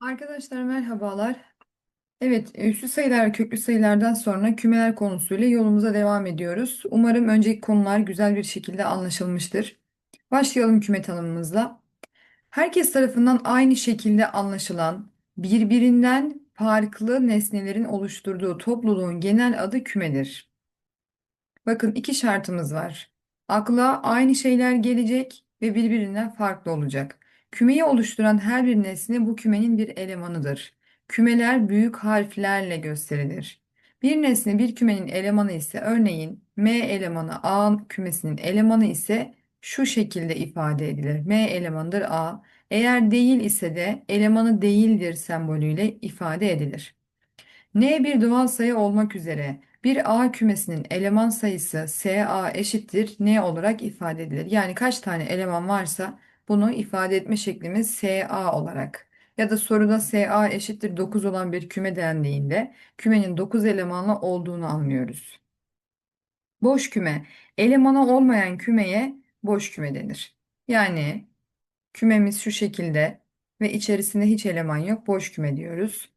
Arkadaşlar merhabalar. Evet, üslü sayılar ve köklü sayılardan sonra kümeler konusuyla yolumuza devam ediyoruz. Umarım önceki konular güzel bir şekilde anlaşılmıştır. Başlayalım küme tanımımızla. Herkes tarafından aynı şekilde anlaşılan, birbirinden farklı nesnelerin oluşturduğu topluluğun genel adı kümedir. Bakın iki şartımız var. Akla aynı şeyler gelecek ve birbirinden farklı olacak. Kümeyi oluşturan her bir nesne bu kümenin bir elemanıdır. Kümeler büyük harflerle gösterilir. Bir nesne bir kümenin elemanı ise örneğin M elemanı A kümesinin elemanı ise şu şekilde ifade edilir. M elemanıdır A. Eğer değil ise de elemanı değildir sembolüyle ifade edilir. N bir doğal sayı olmak üzere bir A kümesinin eleman sayısı SA eşittir N olarak ifade edilir. Yani kaç tane eleman varsa bunu ifade etme şeklimiz SA olarak. Ya da soruda SA eşittir 9 olan bir küme dendiğinde kümenin 9 elemanlı olduğunu anlıyoruz. Boş küme, elemanı olmayan kümeye boş küme denir. Yani kümemiz şu şekilde ve içerisinde hiç eleman yok, boş küme diyoruz.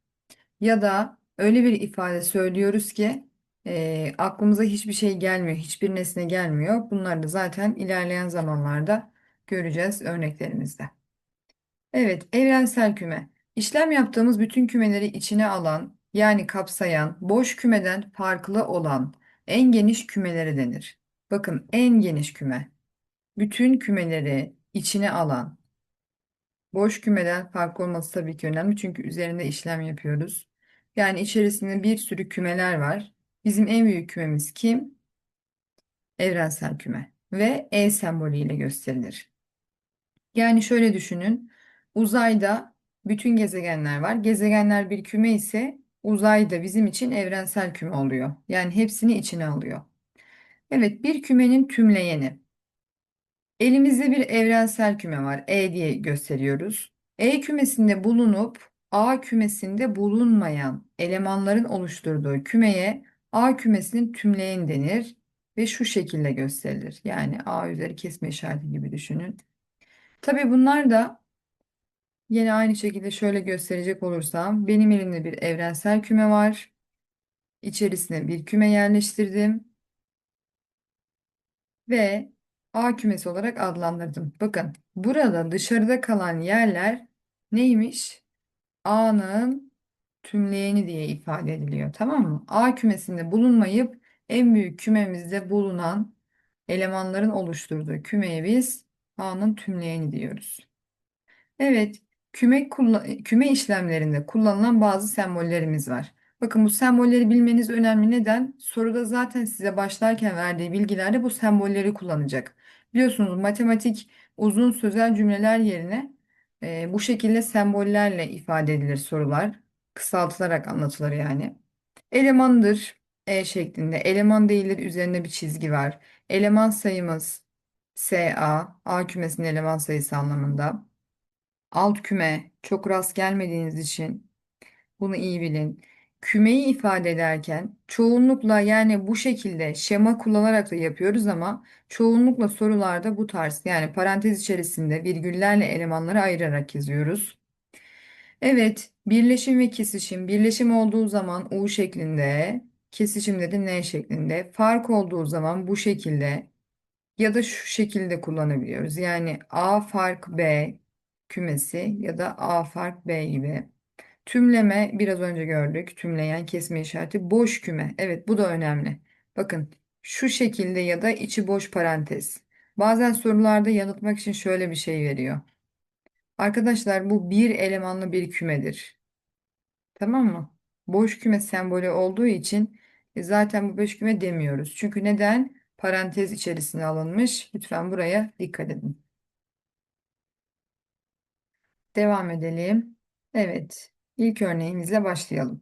Ya da öyle bir ifade söylüyoruz ki e, aklımıza hiçbir şey gelmiyor, hiçbir nesne gelmiyor. Bunları da zaten ilerleyen zamanlarda göreceğiz örneklerimizde. Evet, evrensel küme. İşlem yaptığımız bütün kümeleri içine alan, yani kapsayan, boş kümeden farklı olan en geniş kümeleri denir. Bakın en geniş küme. Bütün kümeleri içine alan, Boş kümeden farklı olması tabii ki önemli çünkü üzerinde işlem yapıyoruz. Yani içerisinde bir sürü kümeler var. Bizim en büyük kümemiz kim? Evrensel küme ve E sembolüyle gösterilir. Yani şöyle düşünün. Uzayda bütün gezegenler var. Gezegenler bir küme ise uzayda bizim için evrensel küme oluyor. Yani hepsini içine alıyor. Evet, bir kümenin tümleyeni. Elimizde bir evrensel küme var. E diye gösteriyoruz. E kümesinde bulunup A kümesinde bulunmayan elemanların oluşturduğu kümeye A kümesinin tümleyen denir ve şu şekilde gösterilir. Yani A üzeri kesme işareti gibi düşünün. Tabii bunlar da yine aynı şekilde şöyle gösterecek olursam benim elimde bir evrensel küme var. İçerisine bir küme yerleştirdim ve A kümesi olarak adlandırdım. Bakın burada dışarıda kalan yerler neymiş? A'nın tümleyeni diye ifade ediliyor. Tamam mı? A kümesinde bulunmayıp en büyük kümemizde bulunan elemanların oluşturduğu kümeye biz A'nın tümleyeni diyoruz. Evet, küme, küme işlemlerinde kullanılan bazı sembollerimiz var. Bakın bu sembolleri bilmeniz önemli. Neden? Soruda zaten size başlarken verdiği bilgilerde bu sembolleri kullanacak. Biliyorsunuz matematik uzun sözel cümleler yerine e, bu şekilde sembollerle ifade edilir sorular. Kısaltılarak anlatılır yani. Elemandır E şeklinde. Eleman değildir üzerinde bir çizgi var. Eleman sayımız SA, A kümesinin eleman sayısı anlamında. Alt küme çok rast gelmediğiniz için bunu iyi bilin. Kümeyi ifade ederken çoğunlukla yani bu şekilde şema kullanarak da yapıyoruz ama çoğunlukla sorularda bu tarz yani parantez içerisinde virgüllerle elemanları ayırarak yazıyoruz. Evet, birleşim ve kesişim. Birleşim olduğu zaman U şeklinde, kesişimde de N şeklinde. Fark olduğu zaman bu şekilde ya da şu şekilde kullanabiliyoruz. Yani A fark B kümesi ya da A fark B gibi. Tümleme biraz önce gördük. Tümleyen kesme işareti. Boş küme. Evet bu da önemli. Bakın şu şekilde ya da içi boş parantez. Bazen sorularda yanıltmak için şöyle bir şey veriyor. Arkadaşlar bu bir elemanlı bir kümedir. Tamam mı? Boş küme sembolü olduğu için e, zaten bu boş küme demiyoruz. Çünkü neden? Parantez içerisine alınmış. Lütfen buraya dikkat edin. Devam edelim. Evet. İlk örneğimizle başlayalım.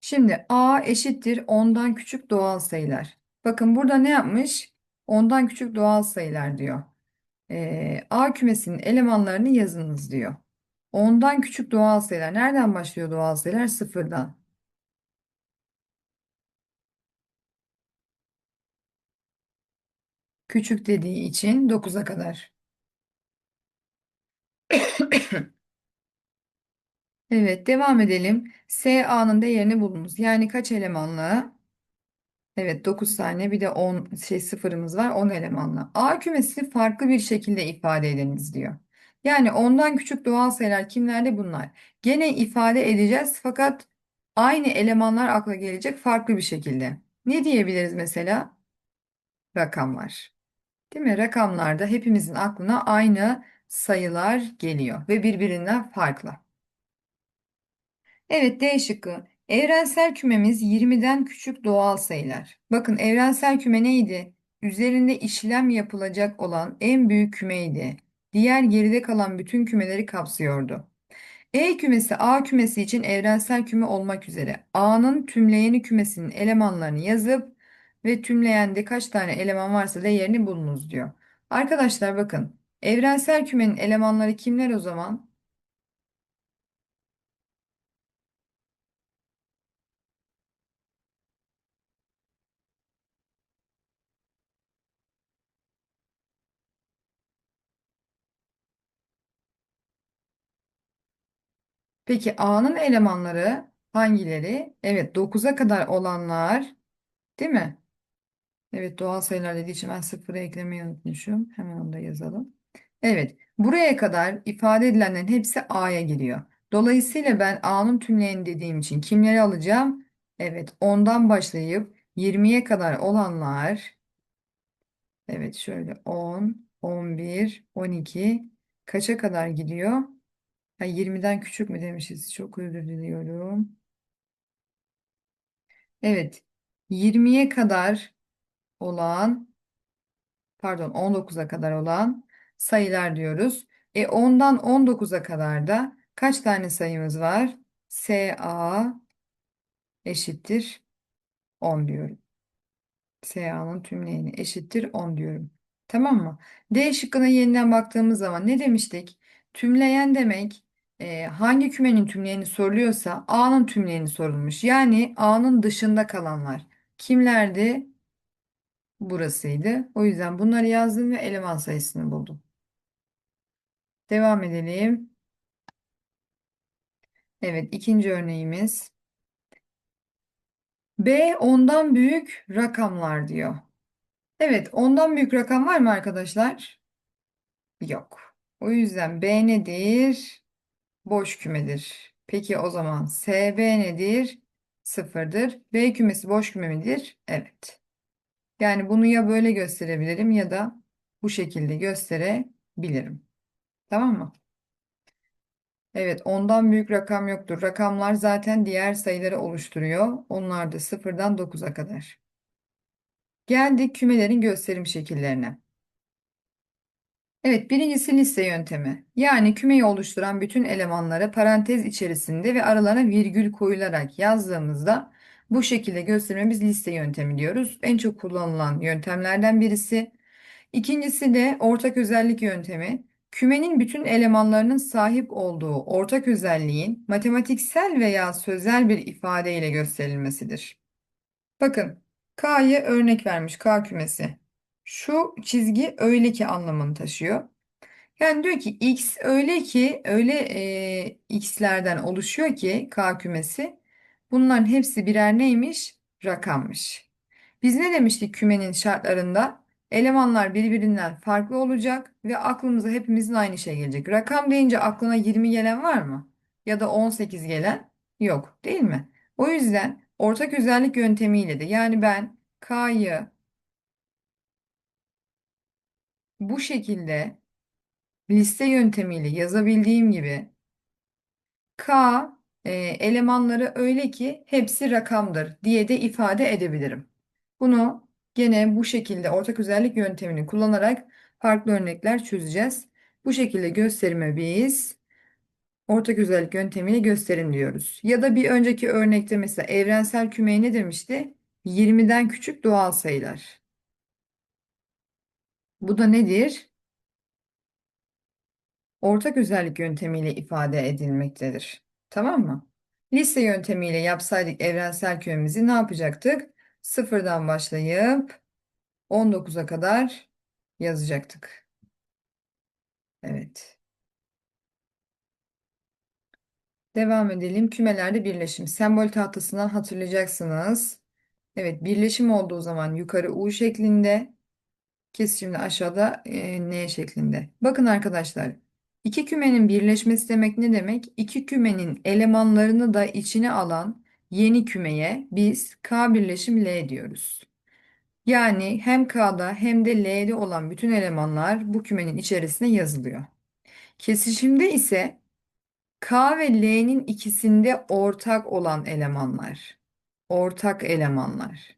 Şimdi A eşittir ondan küçük doğal sayılar. Bakın burada ne yapmış? Ondan küçük doğal sayılar diyor. Ee, A kümesinin elemanlarını yazınız diyor. Ondan küçük doğal sayılar. Nereden başlıyor doğal sayılar? Sıfırdan. Küçük dediği için 9'a kadar. Evet, devam edelim. SA'nın değerini bulunuz. Yani kaç elemanlı? Evet 9 tane bir de 10 şey sıfırımız var 10 elemanlı. A kümesi farklı bir şekilde ifade ediniz diyor. Yani ondan küçük doğal sayılar kimlerde bunlar? Gene ifade edeceğiz fakat aynı elemanlar akla gelecek farklı bir şekilde. Ne diyebiliriz mesela? Rakamlar. Değil mi? Rakamlarda hepimizin aklına aynı sayılar geliyor ve birbirinden farklı. Evet D şıkkı. Evrensel kümemiz 20'den küçük doğal sayılar. Bakın evrensel küme neydi? Üzerinde işlem yapılacak olan en büyük kümeydi. Diğer geride kalan bütün kümeleri kapsıyordu. E kümesi A kümesi için evrensel küme olmak üzere A'nın tümleyeni kümesinin elemanlarını yazıp ve tümleyende kaç tane eleman varsa değerini bulunuz diyor. Arkadaşlar bakın evrensel kümenin elemanları kimler o zaman? Peki A'nın elemanları hangileri? Evet 9'a kadar olanlar değil mi? Evet doğal sayılar dediği için ben sıfırı eklemeyi unutmuşum. Hemen onu da yazalım. Evet buraya kadar ifade edilenlerin hepsi A'ya giriyor. Dolayısıyla ben A'nın tümleyeni dediğim için kimleri alacağım? Evet ondan başlayıp 20'ye kadar olanlar evet şöyle 10, 11, 12 kaça kadar gidiyor? Ha, 20'den küçük mü demişiz? Çok özür diliyorum. Evet. 20'ye kadar olan, pardon 19'a kadar olan sayılar diyoruz. E 10'dan 19'a kadar da kaç tane sayımız var? SA eşittir 10 diyorum. SA'nın tümleyeni eşittir 10 diyorum. Tamam mı? D şıkkına yeniden baktığımız zaman ne demiştik? Tümleyen demek e, hangi kümenin tümleyeni soruluyorsa A'nın tümleyeni sorulmuş. Yani A'nın dışında kalanlar. Kimlerdi? Burasıydı. O yüzden bunları yazdım ve eleman sayısını buldum. Devam edelim. Evet ikinci örneğimiz. B ondan büyük rakamlar diyor. Evet ondan büyük rakam var mı arkadaşlar? Yok. O yüzden B nedir? Boş kümedir. Peki o zaman SB nedir? Sıfırdır. B kümesi boş küme midir? Evet. Yani bunu ya böyle gösterebilirim ya da bu şekilde gösterebilirim. Tamam mı? Evet, ondan büyük rakam yoktur. Rakamlar zaten diğer sayıları oluşturuyor. Onlar da sıfırdan 9'a kadar. Geldik kümelerin gösterim şekillerine. Evet, birincisi liste yöntemi. Yani kümeyi oluşturan bütün elemanları parantez içerisinde ve aralarına virgül koyularak yazdığımızda bu şekilde göstermemiz liste yöntemi diyoruz. En çok kullanılan yöntemlerden birisi. İkincisi de ortak özellik yöntemi. Kümenin bütün elemanlarının sahip olduğu ortak özelliğin matematiksel veya sözel bir ifadeyle gösterilmesidir. Bakın, K'yı örnek vermiş K kümesi. Şu çizgi öyle ki anlamını taşıyor. Yani diyor ki x öyle ki öyle e, x'lerden oluşuyor ki K kümesi. Bunların hepsi birer neymiş? Rakammış. Biz ne demiştik kümenin şartlarında? Elemanlar birbirinden farklı olacak ve aklımıza hepimizin aynı şey gelecek. Rakam deyince aklına 20 gelen var mı? Ya da 18 gelen? Yok, değil mi? O yüzden ortak özellik yöntemiyle de yani ben K'yı bu şekilde liste yöntemiyle yazabildiğim gibi K e, elemanları öyle ki hepsi rakamdır diye de ifade edebilirim. Bunu gene bu şekilde ortak özellik yöntemini kullanarak farklı örnekler çözeceğiz. Bu şekilde gösterime biz ortak özellik yöntemiyle gösterim diyoruz. Ya da bir önceki örnekte mesela evrensel kümeye ne demişti? 20'den küçük doğal sayılar. Bu da nedir? Ortak özellik yöntemiyle ifade edilmektedir. Tamam mı? Liste yöntemiyle yapsaydık evrensel kümemizi ne yapacaktık? Sıfırdan başlayıp 19'a kadar yazacaktık. Evet. Devam edelim. Kümelerde birleşim. Sembol tahtasından hatırlayacaksınız. Evet, birleşim olduğu zaman yukarı U şeklinde, kesişimde aşağıda e, N şeklinde. Bakın arkadaşlar, iki kümenin birleşmesi demek ne demek? İki kümenin elemanlarını da içine alan yeni kümeye biz K birleşim L diyoruz. Yani hem K'da hem de L'de olan bütün elemanlar bu kümenin içerisine yazılıyor. Kesişimde ise K ve L'nin ikisinde ortak olan elemanlar. Ortak elemanlar.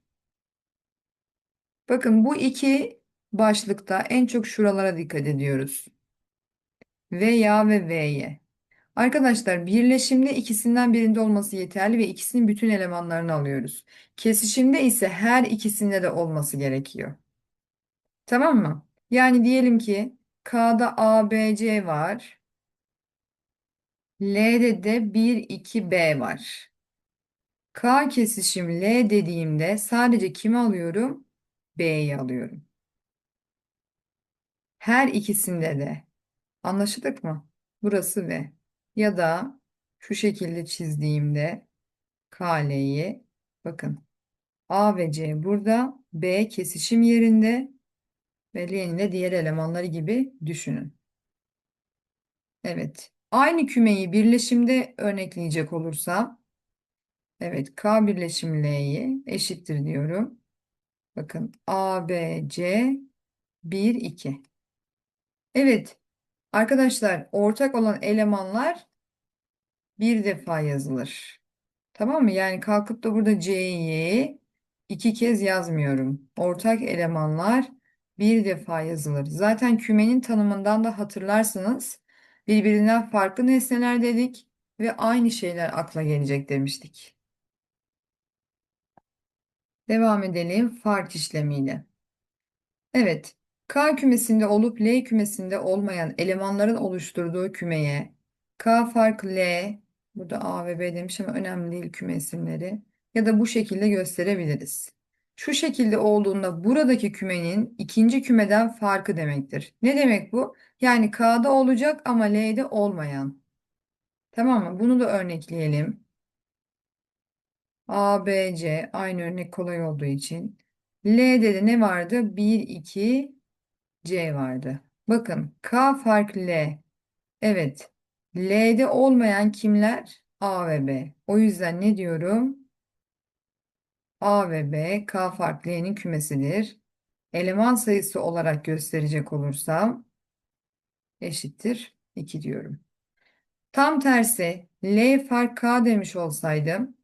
Bakın bu iki başlıkta en çok şuralara dikkat ediyoruz. Veya ve V'ye. Arkadaşlar birleşimde ikisinden birinde olması yeterli ve ikisinin bütün elemanlarını alıyoruz. Kesişimde ise her ikisinde de olması gerekiyor. Tamam mı? Yani diyelim ki K'da A, B, C var. L'de de 1, 2, B var. K kesişim L dediğimde sadece kimi alıyorum? B'yi alıyorum. Her ikisinde de. Anlaşıldık mı? Burası V. Ya da şu şekilde çizdiğimde KL'yi bakın A ve C burada B kesişim yerinde ve L'nin de diğer elemanları gibi düşünün. Evet. Aynı kümeyi birleşimde örnekleyecek olursam evet K birleşim L'yi eşittir diyorum. Bakın A, B, C 1, 2. Evet arkadaşlar ortak olan elemanlar bir defa yazılır. Tamam mı? Yani kalkıp da burada C'yi iki kez yazmıyorum. Ortak elemanlar bir defa yazılır. Zaten kümenin tanımından da hatırlarsınız. Birbirinden farklı nesneler dedik ve aynı şeyler akla gelecek demiştik. Devam edelim fark işlemiyle. Evet, K kümesinde olup L kümesinde olmayan elemanların oluşturduğu kümeye K fark L, burada A ve B demiş ama önemli değil küme isimleri ya da bu şekilde gösterebiliriz. Şu şekilde olduğunda buradaki kümenin ikinci kümeden farkı demektir. Ne demek bu? Yani K'da olacak ama L'de olmayan. Tamam mı? Bunu da örnekleyelim. A, B, C aynı örnek kolay olduğu için. L'de de ne vardı? 1, 2, C vardı. Bakın K fark L. Evet. L'de olmayan kimler? A ve B. O yüzden ne diyorum? A ve B K fark L'nin kümesidir. Eleman sayısı olarak gösterecek olursam eşittir 2 diyorum. Tam tersi L fark K demiş olsaydım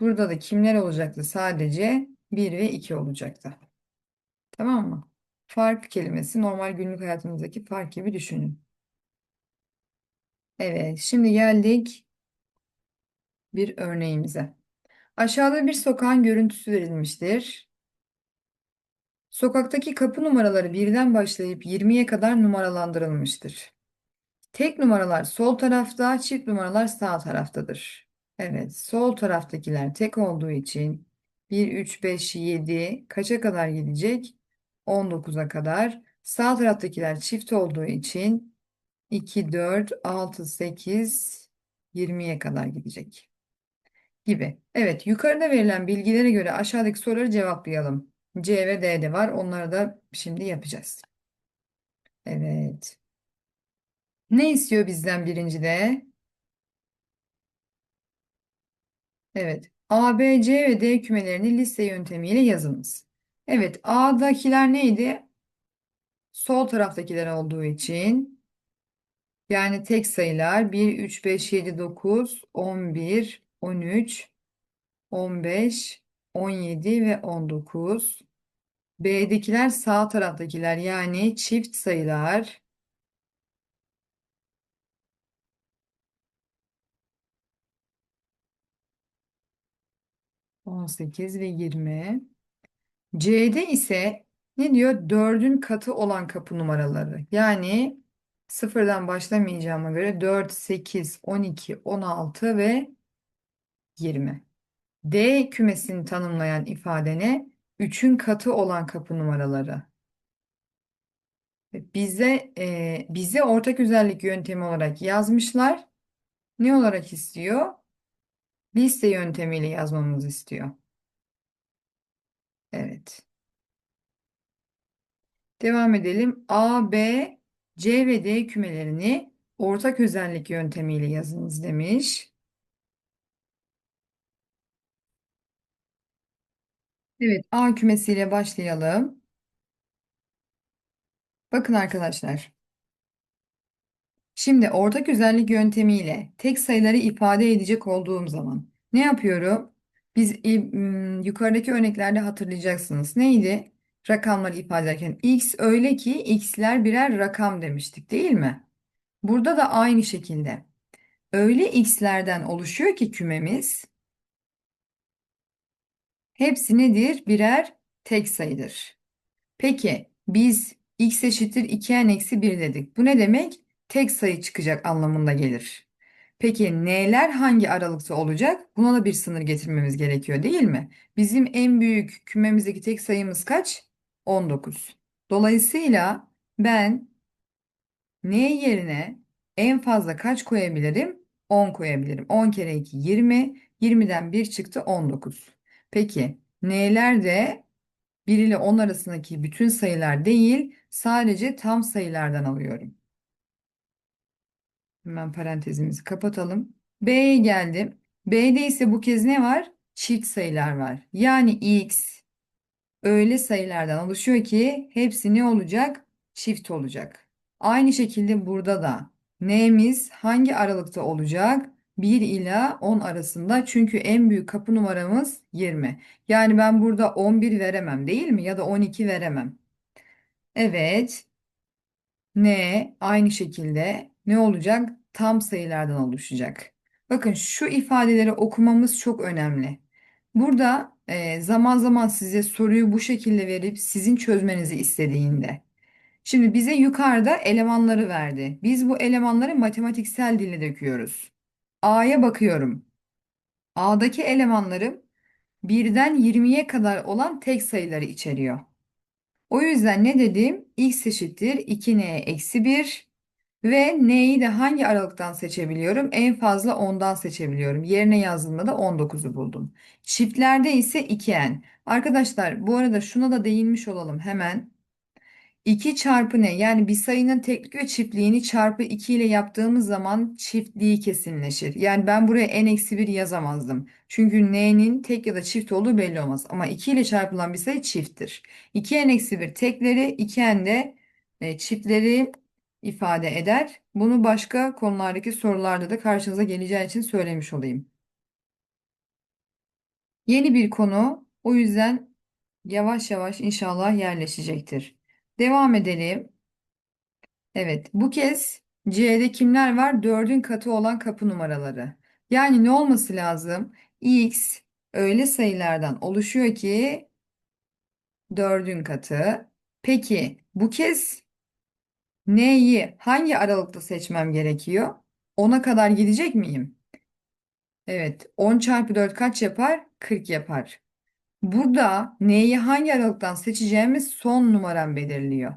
burada da kimler olacaktı? Sadece 1 ve 2 olacaktı. Tamam mı? Fark kelimesi normal günlük hayatımızdaki fark gibi düşünün. Evet, şimdi geldik bir örneğimize. Aşağıda bir sokağın görüntüsü verilmiştir. Sokaktaki kapı numaraları birden başlayıp 20'ye kadar numaralandırılmıştır. Tek numaralar sol tarafta, çift numaralar sağ taraftadır. Evet, sol taraftakiler tek olduğu için 1, 3, 5, 7 kaça kadar gidecek? 19'a kadar. Sağ taraftakiler çift olduğu için 2, 4, 6, 8, 20'ye kadar gidecek. Gibi. Evet, yukarıda verilen bilgilere göre aşağıdaki soruları cevaplayalım. C ve D'de var. Onları da şimdi yapacağız. Evet. Ne istiyor bizden birincide? Evet. A, B, C ve D kümelerini liste yöntemiyle yazınız. Evet. A'dakiler neydi? Sol taraftakiler olduğu için yani tek sayılar 1, 3, 5, 7, 9, 11, 13, 15, 17 ve 19. B'dekiler sağ taraftakiler yani çift sayılar. On sekiz ve yirmi. C'de ise ne diyor? Dördün katı olan kapı numaraları. Yani sıfırdan başlamayacağıma göre 4, 8, 12, 16 ve 20. D kümesini tanımlayan ifade ne? 3'ün katı olan kapı numaraları. Bize e, bize ortak özellik yöntemi olarak yazmışlar. Ne olarak istiyor? Liste yöntemiyle yazmamızı istiyor. Evet. Devam edelim. A, B, C ve D kümelerini ortak özellik yöntemiyle yazınız demiş. Evet, A kümesiyle başlayalım. Bakın arkadaşlar. Şimdi ortak özellik yöntemiyle tek sayıları ifade edecek olduğum zaman ne yapıyorum? Biz yukarıdaki örneklerde hatırlayacaksınız. Neydi? Rakamları ifade ederken x öyle ki x'ler birer rakam demiştik, değil mi? Burada da aynı şekilde. Öyle x'lerden oluşuyor ki kümemiz hepsi nedir? Birer tek sayıdır. Peki biz x eşittir 2n eksi 1 dedik. Bu ne demek? Tek sayı çıkacak anlamında gelir. Peki n'ler hangi aralıkta olacak? Buna da bir sınır getirmemiz gerekiyor değil mi? Bizim en büyük kümemizdeki tek sayımız kaç? 19. Dolayısıyla ben n yerine en fazla kaç koyabilirim? 10 koyabilirim. 10 kere 2 20. 20'den 1 çıktı 19. Peki n'ler de 1 ile 10 arasındaki bütün sayılar değil, sadece tam sayılardan alıyorum. Hemen parantezimizi kapatalım. B'ye geldim. B'de ise bu kez ne var? Çift sayılar var. Yani x öyle sayılardan oluşuyor ki hepsi ne olacak? Çift olacak. Aynı şekilde burada da n'miz hangi aralıkta olacak? 1 ila 10 arasında çünkü en büyük kapı numaramız 20. Yani ben burada 11 veremem değil mi? Ya da 12 veremem. Evet. N aynı şekilde ne olacak? Tam sayılardan oluşacak. Bakın şu ifadeleri okumamız çok önemli. Burada e, zaman zaman size soruyu bu şekilde verip sizin çözmenizi istediğinde. Şimdi bize yukarıda elemanları verdi. Biz bu elemanları matematiksel dille döküyoruz. A'ya bakıyorum. A'daki elemanlarım birden 20'ye kadar olan tek sayıları içeriyor. O yüzden ne dedim? X eşittir 2n eksi 1 ve n'yi de hangi aralıktan seçebiliyorum? En fazla 10'dan seçebiliyorum. Yerine yazdığımda da 19'u buldum. Çiftlerde ise 2n. Arkadaşlar bu arada şuna da değinmiş olalım hemen. 2 çarpı ne? Yani bir sayının teklik ve çiftliğini çarpı 2 ile yaptığımız zaman çiftliği kesinleşir. Yani ben buraya n-1 yazamazdım. Çünkü n'nin tek ya da çift olduğu belli olmaz. Ama 2 ile çarpılan bir sayı çifttir. 2n-1 tekleri, 2n de e, çiftleri ifade eder. Bunu başka konulardaki sorularda da karşınıza geleceği için söylemiş olayım. Yeni bir konu. O yüzden yavaş yavaş inşallah yerleşecektir. Devam edelim. Evet, bu kez C'de kimler var? 4'ün katı olan kapı numaraları. Yani ne olması lazım? X öyle sayılardan oluşuyor ki 4'ün katı. Peki bu kez N'yi hangi aralıkta seçmem gerekiyor? 10'a kadar gidecek miyim? Evet, 10 çarpı 4 kaç yapar? 40 yapar. Burada N'yi hangi aralıktan seçeceğimiz son numaram belirliyor.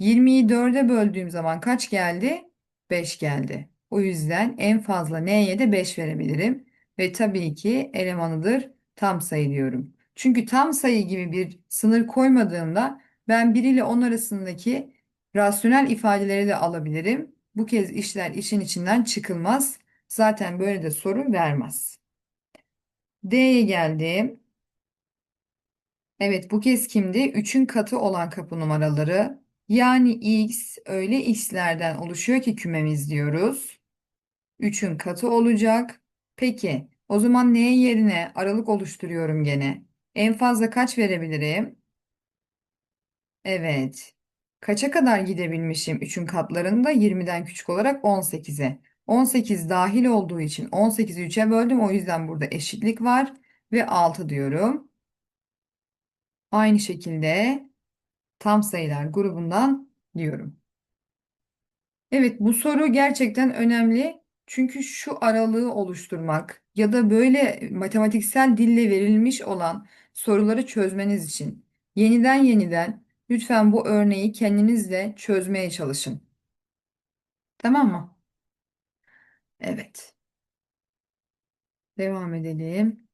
20'yi 4'e böldüğüm zaman kaç geldi? 5 geldi. O yüzden en fazla n'ye de 5 verebilirim. Ve tabii ki elemanıdır tam sayı diyorum. Çünkü tam sayı gibi bir sınır koymadığımda ben 1 ile 10 arasındaki rasyonel ifadeleri de alabilirim. Bu kez işler işin içinden çıkılmaz. Zaten böyle de soru vermez. D'ye geldim. Evet bu kez kimdi? 3'ün katı olan kapı numaraları. Yani x öyle x'lerden oluşuyor ki kümemiz diyoruz. 3'ün katı olacak. Peki o zaman n yerine aralık oluşturuyorum gene. En fazla kaç verebilirim? Evet. Kaça kadar gidebilmişim 3'ün katlarında? 20'den küçük olarak 18'e. 18 dahil olduğu için 18'i 3'e böldüm. O yüzden burada eşitlik var ve 6 diyorum. Aynı şekilde tam sayılar grubundan diyorum. Evet bu soru gerçekten önemli. Çünkü şu aralığı oluşturmak ya da böyle matematiksel dille verilmiş olan soruları çözmeniz için yeniden yeniden lütfen bu örneği kendinizle çözmeye çalışın. Tamam mı? Evet. Devam edelim.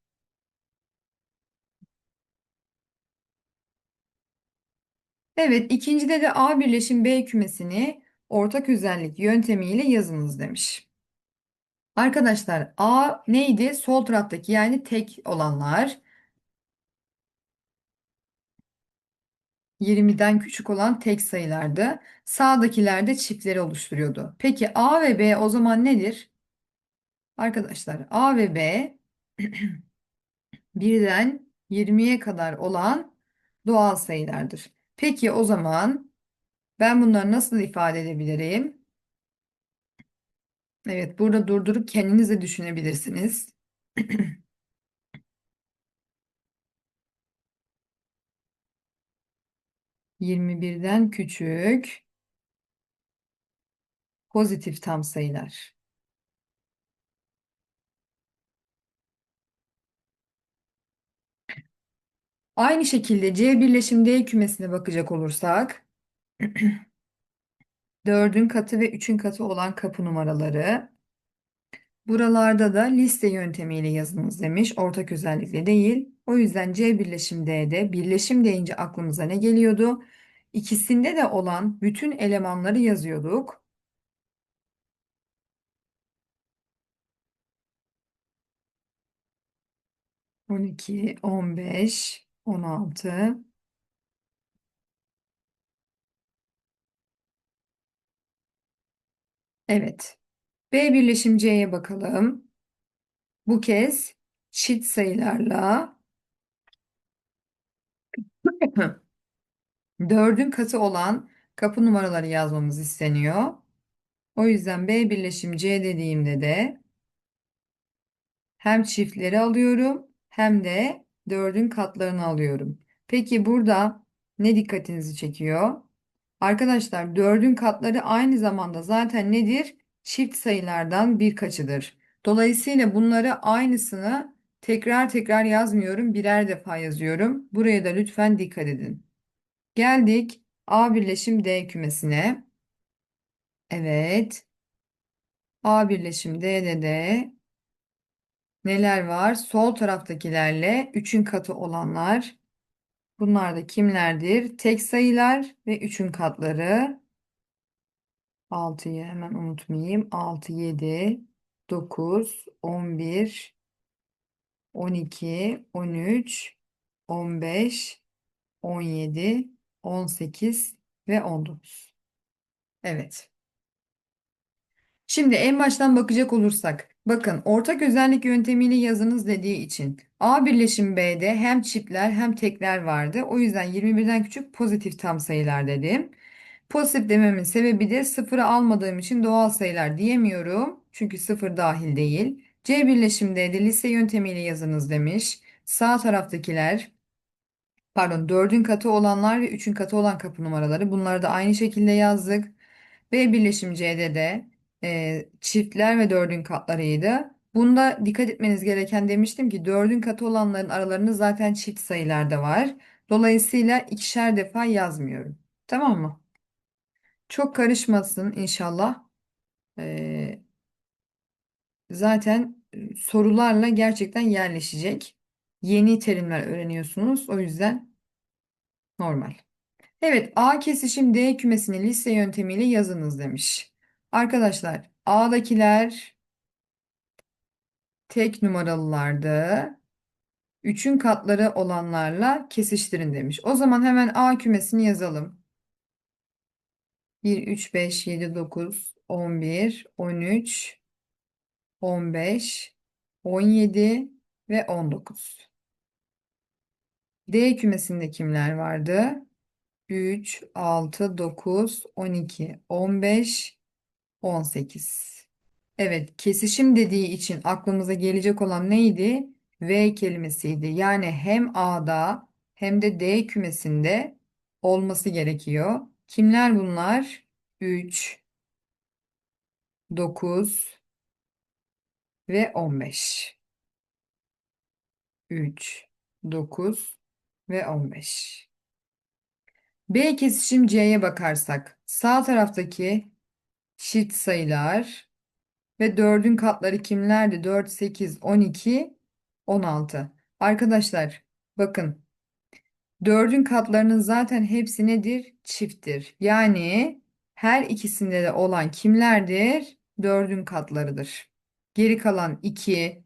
Evet, ikincide de A birleşim B kümesini ortak özellik yöntemiyle yazınız demiş. Arkadaşlar A neydi? Sol taraftaki yani tek olanlar. 20'den küçük olan tek sayılardı. Sağdakiler de çiftleri oluşturuyordu. Peki A ve B o zaman nedir? Arkadaşlar A ve B birden 20'ye kadar olan doğal sayılardır. Peki o zaman ben bunları nasıl ifade edebilirim? Evet, burada durdurup kendiniz de düşünebilirsiniz. 21'den küçük pozitif tam sayılar. Aynı şekilde C birleşim D kümesine bakacak olursak 4'ün katı ve 3'ün katı olan kapı numaraları. Buralarda da liste yöntemiyle yazınız demiş. Ortak özellikle değil. O yüzden C birleşim D'de birleşim deyince aklımıza ne geliyordu? İkisinde de olan bütün elemanları yazıyorduk. 12, 15, 16. Evet. B birleşim C'ye bakalım. Bu kez çift sayılarla 4'ün katı olan kapı numaraları yazmamız isteniyor. O yüzden B birleşim C dediğimde de hem çiftleri alıyorum hem de 4'ün katlarını alıyorum. Peki burada ne dikkatinizi çekiyor? Arkadaşlar 4'ün katları aynı zamanda zaten nedir? Çift sayılardan birkaçıdır. Dolayısıyla bunları aynısını tekrar tekrar yazmıyorum. Birer defa yazıyorum. Buraya da lütfen dikkat edin. Geldik A birleşim D kümesine. Evet. A birleşim D'de de neler var? Sol taraftakilerle 3'ün katı olanlar. Bunlar da kimlerdir? Tek sayılar ve 3'ün katları. 6'yı hemen unutmayayım. 6, 7, 9, 11, 12, 13, 15, 17, 18 ve 19. Evet. Şimdi en baştan bakacak olursak, bakın ortak özellik yöntemiyle yazınız dediği için A birleşim B'de hem çiftler hem tekler vardı. O yüzden 21'den küçük pozitif tam sayılar dedim. Pozitif dememin sebebi de sıfırı almadığım için doğal sayılar diyemiyorum. Çünkü sıfır dahil değil. C birleşimde de liste yöntemiyle yazınız demiş. Sağ taraftakiler pardon 4'ün katı olanlar ve 3'ün katı olan kapı numaraları. Bunları da aynı şekilde yazdık. B birleşim C'de de e, çiftler ve 4'ün katlarıydı. Bunda dikkat etmeniz gereken demiştim ki 4'ün katı olanların aralarında zaten çift sayılar da var. Dolayısıyla ikişer defa yazmıyorum. Tamam mı? Çok karışmasın inşallah. Ee, zaten e, sorularla gerçekten yerleşecek. Yeni terimler öğreniyorsunuz. O yüzden normal. Evet, A kesişim D kümesini liste yöntemiyle yazınız demiş. Arkadaşlar, A'dakiler tek numaralılardı. Üçün katları olanlarla kesiştirin demiş. O zaman hemen A kümesini yazalım. 1, 3, 5, 7, 9, 11, 13, 15, 17 ve 19. D kümesinde kimler vardı? 3, 6, 9, 12, 15, 18. Evet, kesişim dediği için aklımıza gelecek olan neydi? V kelimesiydi. Yani hem A'da hem de D kümesinde olması gerekiyor. Kimler bunlar? 3, 9 ve 15. 3, 9 ve 15. B kesişim C'ye bakarsak sağ taraftaki çift sayılar Ve 4'ün katları kimlerdi? 4, 8, 12, 16. Arkadaşlar bakın 4'ün katlarının zaten hepsi nedir? Çifttir. Yani her ikisinde de olan kimlerdir? 4'ün katlarıdır. Geri kalan 2,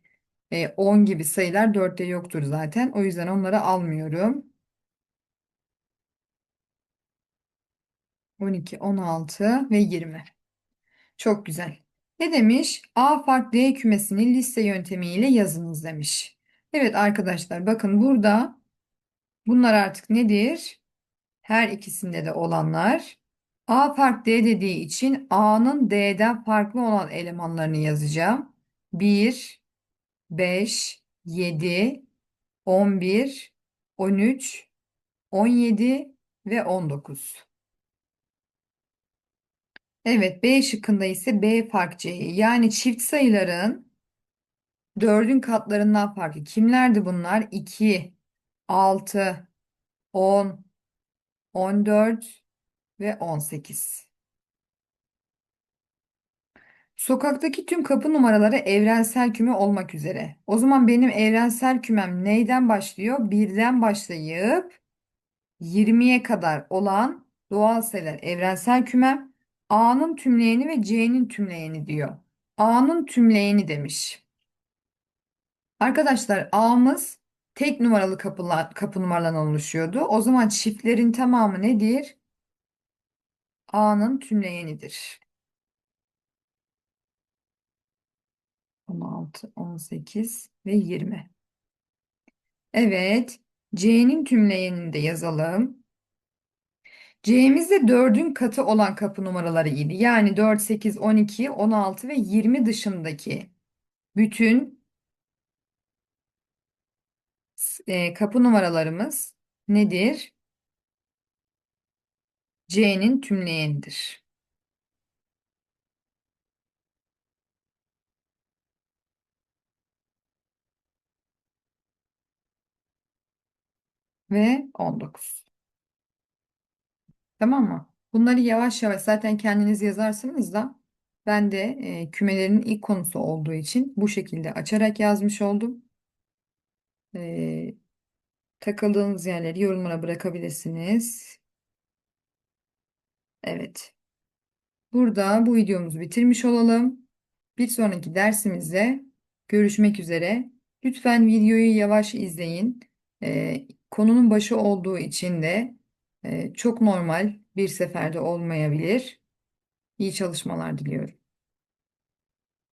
e, 10 gibi sayılar 4'te yoktur zaten. O yüzden onları almıyorum. 12, 16 ve 20. Çok güzel. Ne demiş? A fark D kümesini liste yöntemiyle yazınız demiş. Evet arkadaşlar bakın burada bunlar artık nedir? Her ikisinde de olanlar. A fark D dediği için A'nın D'den farklı olan elemanlarını yazacağım. 1, 5, 7, 11, 13, 17 ve 19. Evet B şıkkında ise B fark C'yi yani çift sayıların dördün katlarından farkı. Kimlerdi bunlar? 2, 6, 10, 14 ve 18. Sokaktaki tüm kapı numaraları evrensel küme olmak üzere. O zaman benim evrensel kümem neyden başlıyor? Birden başlayıp 20'ye kadar olan doğal sayılar evrensel kümem. A'nın tümleyeni ve C'nin tümleyeni diyor. A'nın tümleyeni demiş. Arkadaşlar A'mız tek numaralı kapılar, kapı numaralarından oluşuyordu. O zaman çiftlerin tamamı nedir? A'nın tümleyenidir. 16, 18 ve 20. Evet. C'nin tümleyenini de yazalım. C'mizde 4'ün katı olan kapı numaraları idi. Yani 4, 8, 12, 16 ve 20 dışındaki bütün e, kapı numaralarımız nedir? C'nin tümleyenidir. Ve 19. Tamam mı? Bunları yavaş yavaş zaten kendiniz yazarsınız da ben de e, kümelerin ilk konusu olduğu için bu şekilde açarak yazmış oldum. E, takıldığınız yerleri yorumlara bırakabilirsiniz. Evet. Burada bu videomuzu bitirmiş olalım. Bir sonraki dersimizde görüşmek üzere. Lütfen videoyu yavaş izleyin. E, konunun başı olduğu için de e, çok normal bir seferde olmayabilir. İyi çalışmalar diliyorum.